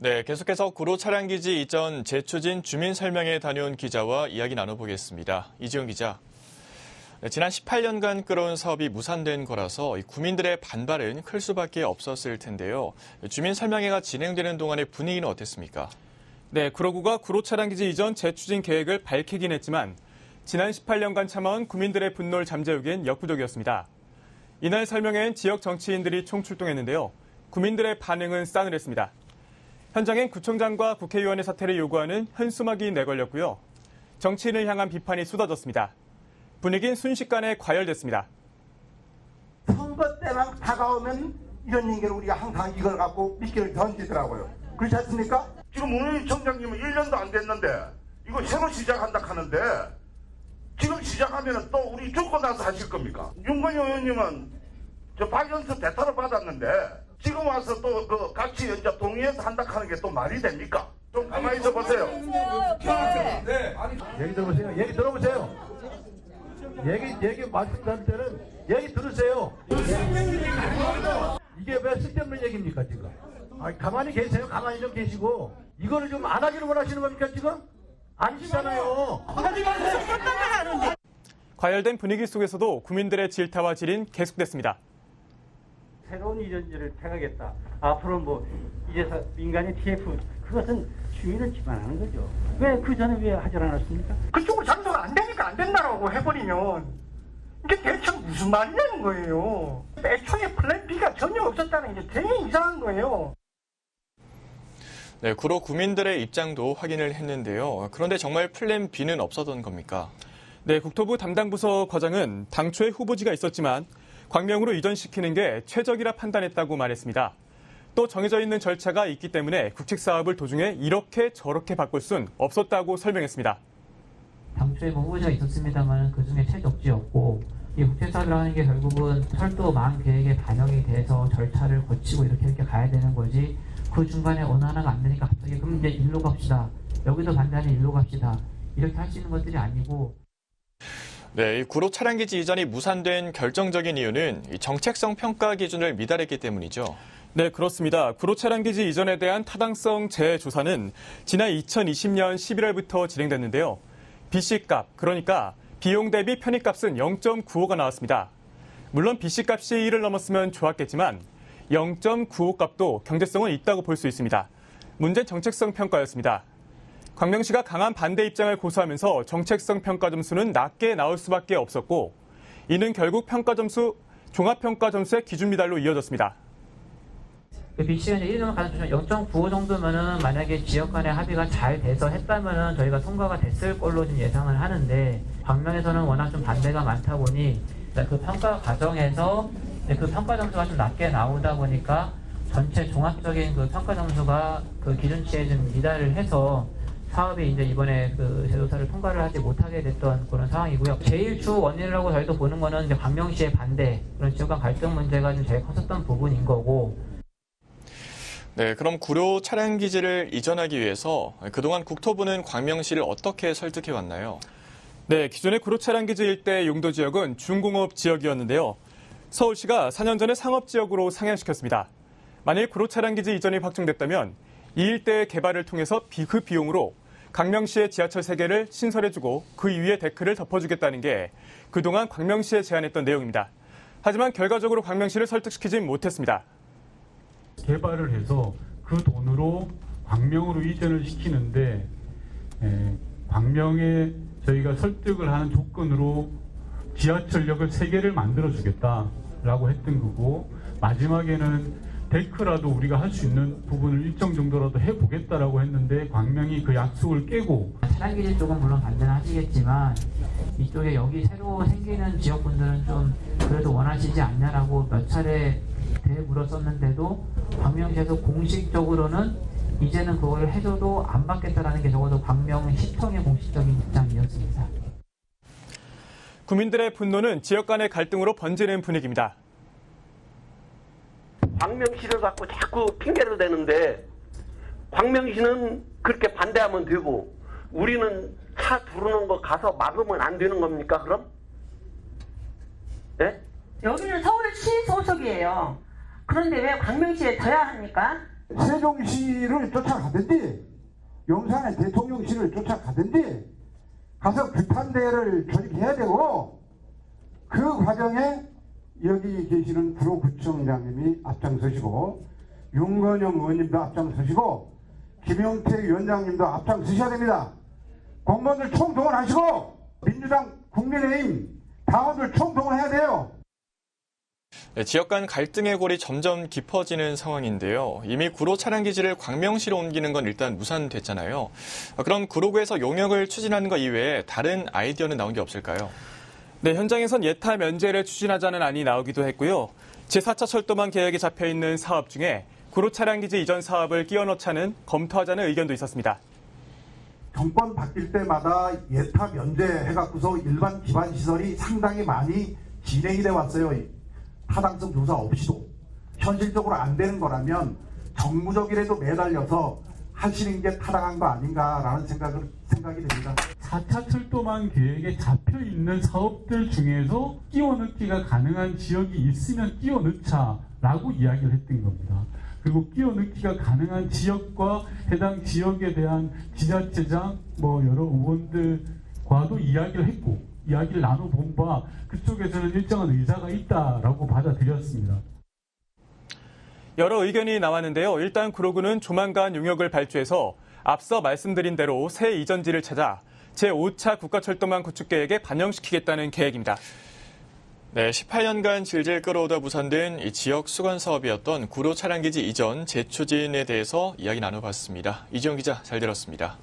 네, 계속해서 구로 차량기지 이전 재추진 주민 설명회 다녀온 기자와 이야기 나눠보겠습니다. 이지영 기자. 네, 지난 18년간 끌어온 사업이 무산된 거라서 이 구민들의 반발은 클 수밖에 없었을 텐데요. 주민 설명회가 진행되는 동안의 분위기는 어땠습니까? 네, 구로구가 구로 차량기지 이전 재추진 계획을 밝히긴 했지만 지난 18년간 참아온 구민들의 분노를 잠재우기엔 역부족이었습니다. 이날 설명회엔 지역 정치인들이 총출동했는데요. 구민들의 반응은 싸늘했습니다. 현장엔 구청장과 국회의원의 사퇴를 요구하는 현수막이 내걸렸고요. 정치인을 향한 비판이 쏟아졌습니다. 분위기는 순식간에 과열됐습니다. 선거 때만 다가오면 이런 얘기를 우리가 항상 이걸 갖고 미끼를 던지더라고요. 그렇지 않습니까? 지금 문희 청장님은 1년도 안 됐는데 이거 새로 시작한다 하는데 지금 시작하면 또 우리 죽고 나서 하실 겁니까? 윤건희 의원님은 저 박연수 대타를 받았는데 지금 와서 또 그 같이 이제 동의해서 한다 하는 게 또 말이 됩니까? 좀 가만히 있어 보세요. 얘기 들어보세요. 얘기 들어보세요. 얘기 얘기 말씀드릴 때는 얘기 들으세요. 이게 왜 쓸데없는 얘기입니까 지금? 아 가만히 계세요. 가만히 좀 계시고 이거를 좀 안 하기를 원하시는 겁니까 지금? 아니시잖아요. 과열된 분위기 속에서도 구민들의 질타와 질인 계속됐습니다. 새로운 이전지를 택하겠다. 앞으로 뭐 이제서 민간의 TF 그것은 주민을 기반하는 거죠. 왜 그 전에 왜 하지 않았습니까? 그쪽으로 장소가 안 되니까 안 된다라고 해버리면 이게 대체 무슨 말이냐는 거예요. 애초에 플랜 B가 전혀 없었다는 게 되게 이상한 거예요. 네, 구로 구민들의 입장도 확인을 했는데요. 그런데 정말 플랜 B는 없었던 겁니까? 네, 국토부 담당 부서 과장은 당초에 후보지가 있었지만 광명으로 이전시키는 게 최적이라 판단했다고 말했습니다. 또 정해져 있는 절차가 있기 때문에 국책 사업을 도중에 이렇게 저렇게 바꿀 순 없었다고 설명했습니다. 당초에 뭐 후보자가 있었습니다만 그 중에 최적지였고 이 국제사업을 하는 게 결국은 철도 망 계획에 반영이 돼서 절차를 거치고 이렇게 이렇게 가야 되는 거지 그 중간에 어느 하나가 안 되니까 갑자기 그럼 이제 일로 갑시다 여기도 반대하는 일로 갑시다 이렇게 할 수 있는 것들이 아니고 네, 이 구로 차량 기지 이전이 무산된 결정적인 이유는 이 정책성 평가 기준을 미달했기 때문이죠. 네, 그렇습니다. 구로 차량 기지 이전에 대한 타당성 재조사는 지난 2020년 11월부터 진행됐는데요. BC값, 그러니까 비용 대비 편의값은 0.95가 나왔습니다. 물론 BC값이 1을 넘었으면 좋았겠지만 0.95 값도 경제성은 있다고 볼 수 있습니다. 문제는 정책성 평가였습니다. 광명시가 강한 반대 입장을 고수하면서 정책성 평가 점수는 낮게 나올 수밖에 없었고 이는 결국 평가 점수 종합평가 점수의 기준 미달로 이어졌습니다. 그 BC가 이제 1년 가능성 0.95 정도면은 만약에 지역 간의 합의가 잘 돼서 했다면은 저희가 통과가 됐을 걸로 좀 예상을 하는데 광명에서는 워낙 좀 반대가 많다 보니 그 평가 과정에서 그 평가 점수가 좀 낮게 나오다 보니까 전체 종합적인 그 평가 점수가 그 기준치에 좀 미달을 해서 사업이 이제 이번에 그 재조사를 통과를 하지 못하게 됐던 그런 상황이고요. 제일 주 원인이라고 저희도 보는 거는 이제 광명시의 반대 그런 지역 간 갈등 문제가 좀 제일 컸었던 부분인 거고 네, 그럼 구로 차량 기지를 이전하기 위해서 그동안 국토부는 광명시를 어떻게 설득해 왔나요? 네, 기존의 구로 차량 기지 일대 용도 지역은 중공업 지역이었는데요. 서울시가 4년 전에 상업 지역으로 상향시켰습니다. 만일 구로 차량 기지 이전이 확정됐다면 이 일대의 개발을 통해서 비, 그 비용으로 광명시의 지하철 3개를 신설해주고 그 위에 데크를 덮어주겠다는 게 그동안 광명시에 제안했던 내용입니다. 하지만 결과적으로 광명시를 설득시키진 못했습니다. 개발을 해서 그 돈으로 광명으로 이전을 시키는데 에, 광명에 저희가 설득을 하는 조건으로 지하철역을 세 개를 만들어 주겠다라고 했던 거고 마지막에는 데크라도 우리가 할 수 있는 부분을 일정 정도라도 해보겠다라고 했는데 광명이 그 약속을 깨고 차량기지 쪽은 물론 반대는 하시겠지만 이쪽에 여기 새로 생기는 지역분들은 좀 그래도 원하시지 않냐라고 몇 차례 대물었었는데도 광명시에서 공식적으로는 이제는 그걸 해줘도 안 받겠다라는 게 적어도 광명 시청의 공식적인 입장이었습니다. 구민들의 분노는 지역 간의 갈등으로 번지는 분위기입니다. 광명시를 갖고 자꾸 핑계를 대는데 광명시는 그렇게 반대하면 되고 우리는 차 부르는 거 가서 막으면 안 되는 겁니까 그럼? 예? 여기는 서울시 소속이에요. 그런데 왜 광명시에 져야 합니까? 세종시를 쫓아가든지 용산의 대통령실을 쫓아가든지 가서 규탄대를 조직해야 되고 그 과정에 여기 계시는 구로구청장님이 앞장서시고 윤건영 의원님도 앞장서시고 김용태 위원장님도 앞장서셔야 됩니다. 공무원들 총동원하시고 민주당 국민의힘 당원들 총동원해야 돼요. 네, 지역 간 갈등의 골이 점점 깊어지는 상황인데요. 이미 구로 차량 기지를 광명시로 옮기는 건 일단 무산됐잖아요. 그럼 구로구에서 용역을 추진하는 것 이외에 다른 아이디어는 나온 게 없을까요? 네, 현장에선 예타 면제를 추진하자는 안이 나오기도 했고요. 제4차 철도망 계획에 잡혀 있는 사업 중에 구로 차량 기지 이전 사업을 끼워 넣자는 검토하자는 의견도 있었습니다. 정권 바뀔 때마다 예타 면제 해갖고서 일반 기반 시설이 상당히 많이 진행이 돼 왔어요. 타당성 조사 없이도 현실적으로 안 되는 거라면 정무적이라도 매달려서 하시는 게 타당한 거 아닌가라는 생각을 생각이 됩니다. 4차 철도망 계획에 잡혀 있는 사업들 중에서 끼워 넣기가 가능한 지역이 있으면 끼워 넣자라고 이야기를 했던 겁니다. 그리고 끼워 넣기가 가능한 지역과 해당 지역에 대한 지자체장 뭐 여러 의원들과도 이야기를 했고 이야기를 나눠본 바 그쪽에서는 일정한 의사가 있다라고 받아들였습니다. 여러 의견이 나왔는데요. 일단 구로구는 조만간 용역을 발주해서 앞서 말씀드린 대로 새 이전지를 찾아 제5차 국가철도망 구축 계획에 반영시키겠다는 계획입니다. 네, 18년간 질질 끌어오다 무산된 이 지역 수건 사업이었던 구로 차량기지 이전 재추진에 대해서 이야기 나눠봤습니다. 이지영 기자 잘 들었습니다.